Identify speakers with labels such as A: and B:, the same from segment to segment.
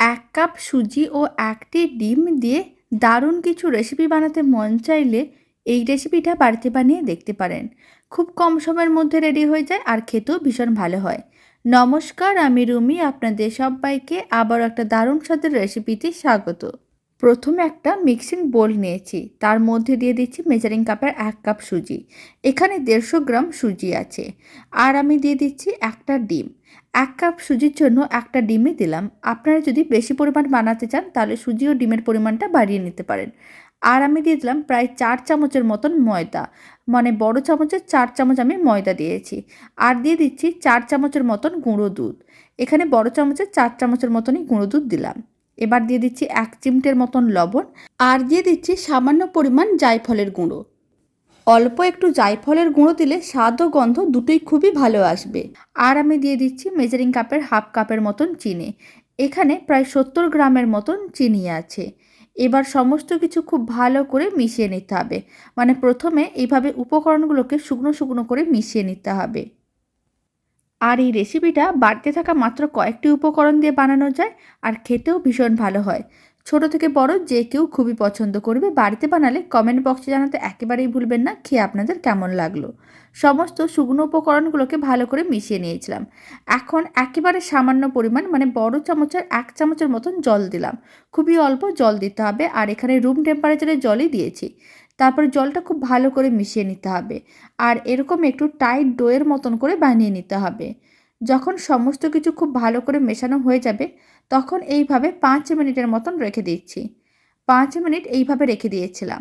A: এক কাপ সুজি ও একটি ডিম দিয়ে দারুণ কিছু রেসিপি বানাতে মন চাইলে এই রেসিপিটা বাড়িতে বানিয়ে দেখতে পারেন। খুব কম সময়ের মধ্যে রেডি হয়ে যায় আর খেতেও ভীষণ ভালো হয়। নমস্কার, আমি রুমি, আপনাদের সবাইকে আবার একটা দারুণ স্বাদের রেসিপিতে স্বাগত। প্রথমে একটা মিক্সিং বোল নিয়েছি। তার মধ্যে দিয়ে দিচ্ছি মেজারিং কাপের এক কাপ সুজি। এখানে দেড়শো গ্রাম সুজি আছে। আর আমি দিয়ে দিচ্ছি একটা ডিম। এক কাপ সুজির জন্য একটা ডিমই দিলাম। আপনারা যদি বেশি পরিমাণ বানাতে চান, তাহলে সুজি ও ডিমের পরিমাণটা বাড়িয়ে নিতে পারেন। আর আমি দিয়ে দিলাম প্রায় চার চামচের মতন ময়দা। মানে বড় চামচের চার চামচ আমি ময়দা দিয়েছি। আর দিয়ে দিচ্ছি চার চামচের মতন গুঁড়ো দুধ। এখানে বড় চামচের চার চামচের মতনই গুঁড়ো দুধ দিলাম। এবার দিয়ে দিচ্ছি এক চিমটের মতন লবণ আর দিয়ে দিচ্ছি সামান্য পরিমাণ জায়ফলের গুঁড়ো। অল্প একটু জায়ফলের গুঁড়ো দিলে স্বাদ ও গন্ধ দুটোই খুবই ভালো আসবে। আর আমি দিয়ে দিচ্ছি মেজারিং কাপের হাফ কাপের মতন চিনি। এখানে প্রায় সত্তর গ্রামের মতন চিনি আছে। এবার সমস্ত কিছু খুব ভালো করে মিশিয়ে নিতে হবে। মানে প্রথমে এইভাবে উপকরণগুলোকে শুকনো শুকনো করে মিশিয়ে নিতে হবে। আর এই রেসিপিটা বাড়তে থাকা মাত্র কয়েকটি উপকরণ দিয়ে বানানো যায় আর খেতেও ভীষণ ভালো হয়। ছোট থেকে বড় যে কেউ খুবই পছন্দ করবে বাড়িতে বানালে কমেন্ট বক্সে জানাতে একেবারেই ভুলবেন না, খেয়ে আপনাদের কেমন লাগল? সমস্ত শুকনো উপকরণগুলোকে ভালো করে মিশিয়ে নিয়েছিলাম। এখন একেবারে সামান্য পরিমাণ মানে বড় চামচের এক চামচের মতন জল দিলাম। খুবই অল্প জল দিতে হবে আর এখানে রুম টেম্পারেচারে জলই দিয়েছি। তারপরে জলটা খুব ভালো করে মিশিয়ে নিতে হবে। আর এরকম একটু টাইট ডোয়ের মতন করে বানিয়ে নিতে হবে। যখন সমস্ত কিছু খুব ভালো করে মেশানো হয়ে যাবে, তখন এইভাবে পাঁচ মিনিটের মতন রেখে দিচ্ছি। পাঁচ মিনিট এইভাবে রেখে দিয়েছিলাম।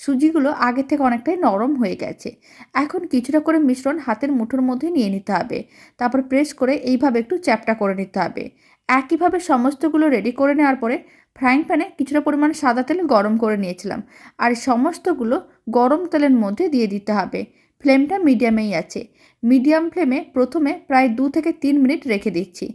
A: সুজিগুলো আগে থেকে অনেকটাই নরম হয়ে গেছে। এখন কিছুটা করে মিশ্রণ হাতের মুঠোর মধ্যে নিয়ে নিতে হবে। তারপর প্রেস করে এইভাবে একটু চ্যাপটা করে নিতে হবে। একইভাবে সমস্তগুলো রেডি করে নেওয়ার পরে ফ্রাইং প্যানে কিছুটা পরিমাণ সাদা তেল গরম করে নিয়েছিলাম। আর সমস্তগুলো গরম তেলের মধ্যে দিয়ে দিতে হবে। ফ্লেমটা মিডিয়ামেই আছে। মিডিয়াম ফ্লেমে প্রথমে প্রায় দু থেকে তিন মিনিট রেখে দিচ্ছি।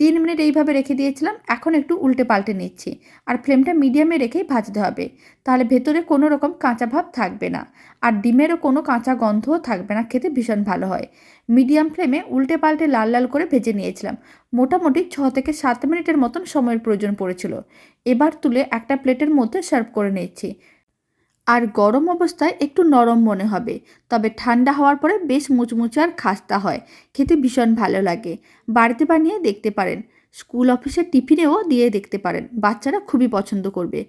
A: তিন মিনিট এইভাবে রেখে দিয়েছিলাম, এখন একটু উল্টে পাল্টে নিচ্ছি। আর ফ্লেমটা মিডিয়ামে রেখেই ভাজতে হবে, তাহলে ভেতরে কোনো রকম কাঁচা ভাব থাকবে না। আর ডিমেরও কোনো কাঁচা গন্ধও থাকবে না, খেতে ভীষণ ভালো হয়। মিডিয়াম ফ্লেমে উল্টে পাল্টে লাল লাল করে ভেজে নিয়েছিলাম। মোটামুটি ছ থেকে সাত মিনিটের মতন সময়ের প্রয়োজন পড়েছিল। এবার তুলে একটা প্লেটের মধ্যে সার্ভ করে নিচ্ছি। আর গরম অবস্থায় একটু নরম মনে হবে। তবে ঠান্ডা হওয়ার পরে বেশ মুচমুচে আর খাস্তা হয়। খেতে ভীষণ ভালো লাগে। বাড়িতে বানিয়ে দেখতে পারেন। স্কুল অফিসের টিফিনেও দিয়ে দেখতে পারেন। বাচ্চারা খুবই পছন্দ করবে।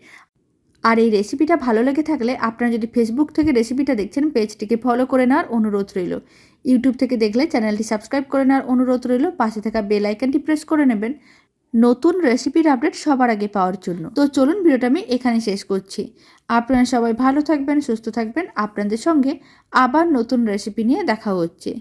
A: আর এই রেসিপিটা ভালো লেগে থাকলে আপনারা যদি ফেসবুক থেকে রেসিপিটা দেখছেন পেজটিকে ফলো করে নেওয়ার অনুরোধ রইল। ইউটিউব থেকে দেখলে চ্যানেলটি সাবস্ক্রাইব করে নেওয়ার অনুরোধ রইল। পাশে থাকা বেল আইকনটি প্রেস করে নেবেন। নতুন রেসিপির আপডেট সবার আগে পাওয়ার জন্য। তো চলুন ভিডিওটা আমি এখানে শেষ করছি। আপনারা সবাই ভালো থাকবেন, সুস্থ থাকবেন। আপনাদের সঙ্গে আবার নতুন রেসিপি নিয়ে দেখা হচ্ছে।